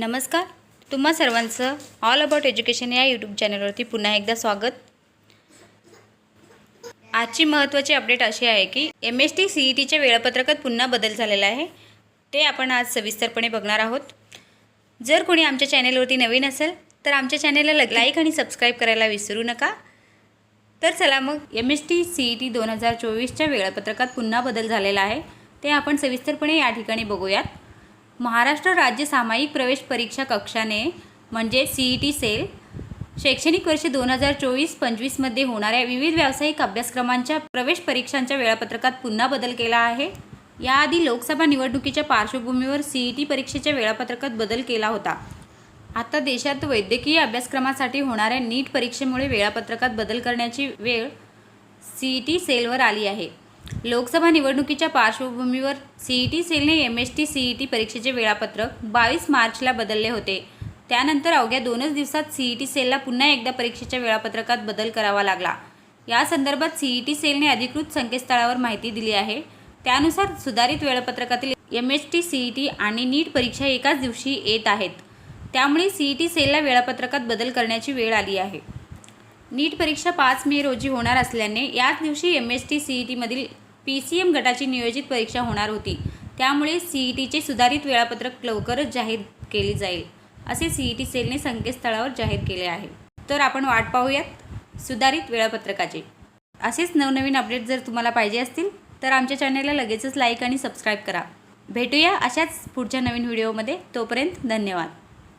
नमस्कार. तुम्हा सर्वांचं ऑल अबाउट एज्युकेशन या यूट्यूब चॅनलवरती पुन्हा एकदा स्वागत. आजची महत्त्वाची अपडेट अशी आहे की M S T C E टीच्या वेळापत्रकात पुन्हा बदल झालेला आहे. ते आपण आज सविस्तरपणे बघणार आहोत. जर कोणी आमच्या चॅनेलवरती नवीन असेल तर आमच्या चॅनेलला लाईक आणि सबस्क्राईब करायला विसरू नका. तर चला मग M S T C E T दोन हजार चोवीसच्या वेळापत्रकात पुन्हा बदल झालेला आहे. ते आपण सविस्तरपणे या ठिकाणी बघूयात. महाराष्ट्र राज्य सामायिक प्रवेश परीक्षा कक्षाने म्हणजे सी ई टी सेल शैक्षणिक वर्ष दोन हजार चोवीस पंचवीसमध्ये होणाऱ्या विविध व्यावसायिक अभ्यासक्रमांच्या प्रवेश परीक्षांच्या वेळापत्रकात पुन्हा बदल केला आहे. याआधी लोकसभा निवडणुकीच्या पार्श्वभूमीवर सी ई टी परीक्षेच्या वेळापत्रकात बदल केला होता. आता देशात वैद्यकीय अभ्यासक्रमासाठी होणाऱ्या नीट परीक्षेमुळे वेळापत्रकात बदल करण्याची वेळ सी ई टी सेलवर आली आहे. लोकसभा निवडणुकीच्या पार्श्वभूमीवर सी ई टी सेलने M S T C E T परीक्षेचे वेळापत्रक बावीस मार्चला बदलले होते. त्यानंतर अवघ्या दोनच दिवसात सी ई टी सेलला पुन्हा एकदा परीक्षेच्या वेळापत्रकात बदल करावा लागला. या संदर्भात सी ई टी सेलने अधिकृत संकेतस्थळावर माहिती दिली आहे. त्यानुसार सुधारित वेळापत्रकातील M S T C E T आणि नीट परीक्षा एकाच दिवशी येत आहेत. त्यामुळे सी ई टी सेलला वेळापत्रकात बदल करण्याची वेळ आली आहे. नीट परीक्षा पाच मे रोजी होणार असल्याने याच दिवशी M S T C E टीमधील P C M गटाची नियोजित परीक्षा होणार होती. त्यामुळे सी ई टीचे सुधारित वेळापत्रक लवकरच जाहीर केले जाईल असे सी ई टी सेलने संकेतस्थळावर जाहीर केले आहे. तर आपण वाट पाहूयात सुधारित वेळापत्रकाचे. असेच नवनवीन अपडेट जर तुम्हाला पाहिजे असतील तर आमच्या चॅनलला लगेचच लाईक आणि सबस्क्राईब करा. भेटूया अशाच पुढच्या नवीन व्हिडिओमध्ये. तोपर्यंत धन्यवाद.